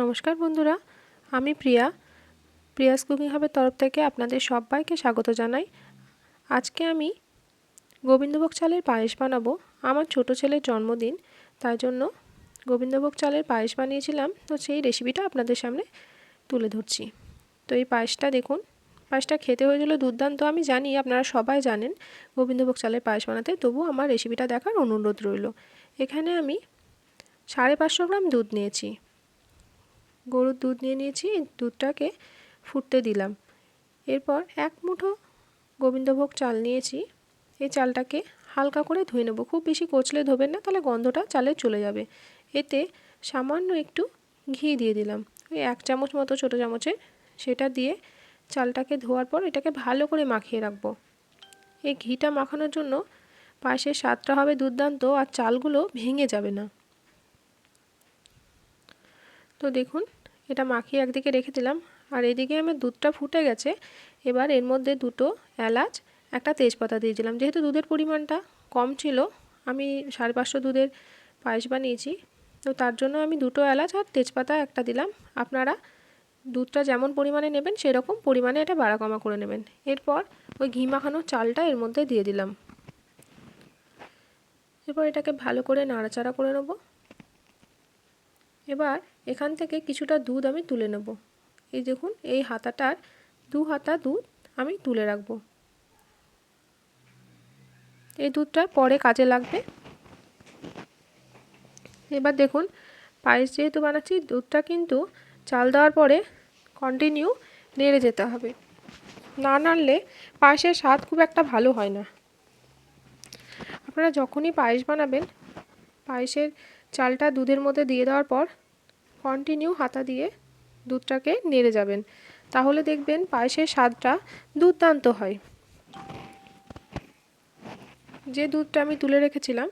নমস্কার বন্ধুরা, আমি প্রিয়া। প্রিয়াস কুকিং হাবের তরফ থেকে আপনাদের সবাইকে স্বাগত জানাই। আজকে আমি গোবিন্দভোগ চালের পায়েস বানাবো। আমার ছোট ছেলের জন্মদিন, তাই জন্য গোবিন্দভোগ চালের পায়েস বানিয়েছিলাম। তো সেই রেসিপিটা আপনাদের সামনে তুলে ধরছি। তো এই পায়েসটা দেখুন, পায়েসটা খেতে হয়েছিল দুর্দান্ত। আমি জানি আপনারা সবাই জানেন গোবিন্দভোগ চালের পায়েস বানাতে তবু আমার রেসিপিটা দেখার অনুরোধ রইল। এখানে আমি সাড়ে পাঁচশো গ্রাম দুধ নিয়েছি। গরুর দুধ নিয়ে নিয়েছি, দুধটাকে ফুটতে দিলাম। এরপর এক মুঠো গোবিন্দভোগ চাল নিয়েছি। এই চালটাকে হালকা করে ধুয়ে নেব। খুব বেশি কচলে ধোবেন না, তাহলে গন্ধটা চালে চলে যাবে। এতে সামান্য একটু ঘি দিয়ে দিলাম। ওই এক চামচ মতো ছোটো চামচে সেটা দিয়ে চালটাকে ধোয়ার পর এটাকে ভালো করে মাখিয়ে রাখব। এই ঘিটা মাখানোর জন্য পায়েসের স্বাদটা হবে দুর্দান্ত আর চালগুলো ভেঙে যাবে না। তো দেখুন এটা মাখিয়ে একদিকে রেখে দিলাম আর এদিকে আমার দুধটা ফুটে গেছে। এবার এর মধ্যে দুটো এলাচ, একটা তেজপাতা দিয়ে দিলাম যেহেতু দুধের পরিমাণটা কম ছিল, আমি সাড়ে পাঁচশো দুধের পায়েস বানিয়েছি। তো তার জন্য আমি দুটো এলাচ আর তেজপাতা একটা দিলাম। আপনারা দুধটা যেমন পরিমাণে নেবেন, সেরকম পরিমাণে এটা বাড়া কমা করে নেবেন। এরপর ওই ঘি মাখানো চালটা এর মধ্যে দিয়ে দিলাম। এরপর এটাকে ভালো করে নাড়াচাড়া করে নেব। এবার এখান থেকে কিছুটা দুধ আমি তুলে নেব। এই দেখুন, এই হাতাটার দু হাতা দুধ আমি তুলে রাখব। এই দুধটা পরে কাজে লাগবে। এবার দেখুন, পায়েস যেহেতু বানাচ্ছি, দুধটা কিন্তু চাল দেওয়ার পরে কন্টিনিউ নেড়ে যেতে হবে। না নাড়লে পায়েসের স্বাদ খুব একটা ভালো হয় না। আপনারা যখনই পায়েস বানাবেন, পায়েসের চালটা দুধের মধ্যে দিয়ে দেওয়ার পর কন্টিনিউ হাতা দিয়ে দুধটাকে নেড়ে যাবেন। তাহলে দেখবেন পায়েসের স্বাদটা দুর্দান্ত হয়। যে দুধটা আমি তুলে রেখেছিলাম,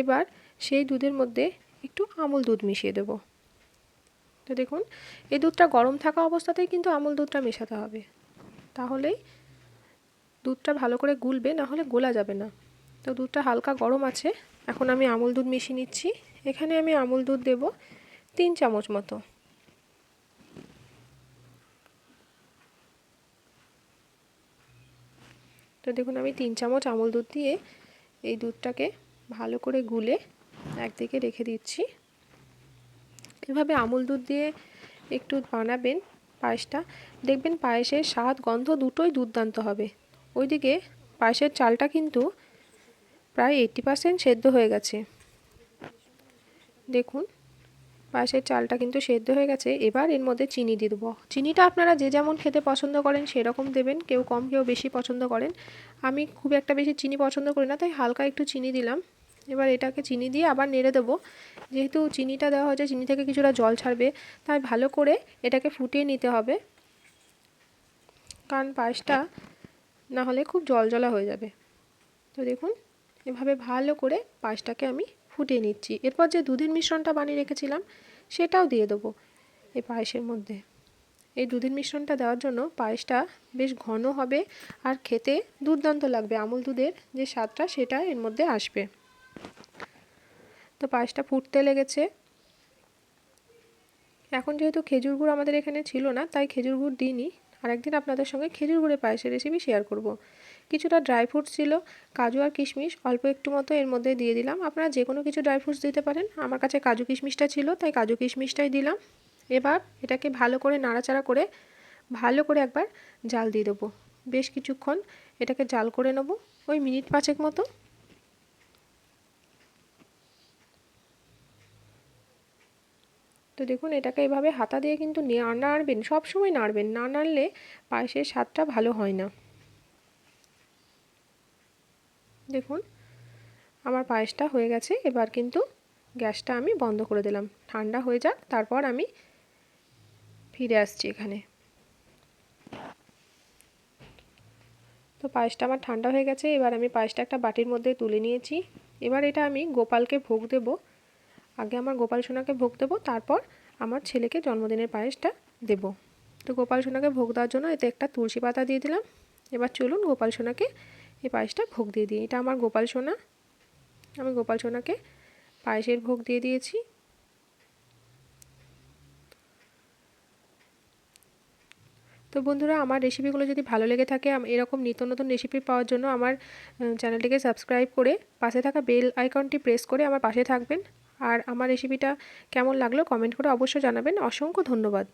এবার সেই দুধের মধ্যে একটু আমুল দুধ মিশিয়ে দেব। তো দেখুন, এই দুধটা গরম থাকা অবস্থাতেই কিন্তু আমুল দুধটা মেশাতে হবে। তাহলেই দুধটা ভালো করে গুলবে, না হলে গোলা যাবে না। তো দুধটা হালকা গরম আছে, এখন আমি আমুল দুধ মিশিয়ে নিচ্ছি। এখানে আমি আমুল দুধ দেব তিন চামচ মতো। তো দেখুন, আমি তিন চামচ আমুল দুধ দিয়ে এই দুধটাকে ভালো করে গুলে একদিকে রেখে দিচ্ছি। এভাবে আমুল দুধ দিয়ে একটু বানাবেন পায়েসটা। দেখবেন পায়েসের স্বাদ, গন্ধ দুটোই দুর্দান্ত হবে। ওইদিকে পায়েসের চালটা কিন্তু প্রায় এইটটি পার্সেন্ট সেদ্ধ হয়ে গেছে। দেখুন, পায়েসের চালটা কিন্তু সেদ্ধ হয়ে গেছে। এবার এর মধ্যে চিনি দিয়ে দেবো। চিনিটা আপনারা যে যেমন খেতে পছন্দ করেন সেরকম দেবেন, কেউ কম, কেউ বেশি পছন্দ করেন। আমি খুব একটা বেশি চিনি পছন্দ করি না, তাই হালকা একটু চিনি দিলাম। এবার এটাকে চিনি দিয়ে আবার নেড়ে দেবো। যেহেতু চিনিটা দেওয়া হয়েছে, চিনি থেকে কিছুটা জল ছাড়বে, তাই ভালো করে এটাকে ফুটিয়ে নিতে হবে। কারণ পায়েসটা না হলে খুব জল জলা হয়ে যাবে। তো দেখুন, এভাবে ভালো করে পায়েসটাকে আমি ফুটিয়ে নিচ্ছি। এরপর যে দুধের মিশ্রণটা বানিয়ে রেখেছিলাম, সেটাও দিয়ে দেবো এই পায়েসের মধ্যে। এই দুধের মিশ্রণটা দেওয়ার জন্য পায়েসটা বেশ ঘন হবে আর খেতে দুর্দান্ত লাগবে। আমুল দুধের যে স্বাদটা, সেটা এর মধ্যে আসবে। তো পায়েসটা ফুটতে লেগেছে। এখন যেহেতু খেজুর গুড় আমাদের এখানে ছিল না, তাই খেজুর গুড় দিইনি। আর একদিন আপনাদের সঙ্গে খেজুর গুড়ের পায়েসের রেসিপি শেয়ার করব। কিছুটা ড্রাই ফ্রুটস ছিল, কাজু আর কিশমিশ, অল্প একটু মতো এর মধ্যে দিয়ে দিলাম। আপনারা যে কোনো কিছু ড্রাই ফ্রুটস দিতে পারেন। আমার কাছে কাজু কিশমিশটা ছিল, তাই কাজু কিশমিশটাই দিলাম। এবার এটাকে ভালো করে নাড়াচাড়া করে, ভালো করে একবার জাল দিয়ে দেবো। বেশ কিছুক্ষণ এটাকে জাল করে নেব, ওই মিনিট পাঁচেক মতো। দেখুন, এটাকে এভাবে হাতা দিয়ে কিন্তু নাড়বেন সব সময় নাড়বেন, না নাড়লে পায়েসের স্বাদটা ভালো হয় না। দেখুন, আমার পায়েসটা হয়ে গেছে, এবার কিন্তু গ্যাসটা আমি বন্ধ করে দিলাম। ঠান্ডা হয়ে যাক, তারপর আমি ফিরে আসছি এখানে। তো পায়েসটা আমার ঠান্ডা হয়ে গেছে, এবার আমি পায়েসটা একটা বাটির মধ্যে তুলে নিয়েছি। এবার এটা আমি গোপালকে ভোগ দেব। আগে আমার গোপাল সোনাকে ভোগ দেবো, তারপর আমার ছেলেকে জন্মদিনের পায়েসটা দেব। তো গোপাল সোনাকে ভোগ দেওয়ার জন্য এতে একটা তুলসী পাতা দিয়ে দিলাম। এবার চলুন গোপাল সোনাকে এই পায়েসটা ভোগ দিয়ে দিই। এটা আমার গোপাল সোনা। আমি গোপাল সোনাকে পায়েসের ভোগ দিয়ে দিয়েছি। তো বন্ধুরা, আমার রেসিপিগুলো যদি ভালো লেগে থাকে এরকম নিত্য নতুন রেসিপি পাওয়ার জন্য আমার চ্যানেলটিকে সাবস্ক্রাইব করে পাশে থাকা বেল আইকনটি প্রেস করে আমার পাশে থাকবেন। আর আমার রেসিপিটা কেমন লাগল কমেন্ট করে অবশ্যই জানাবেন। অসংখ্য ধন্যবাদ।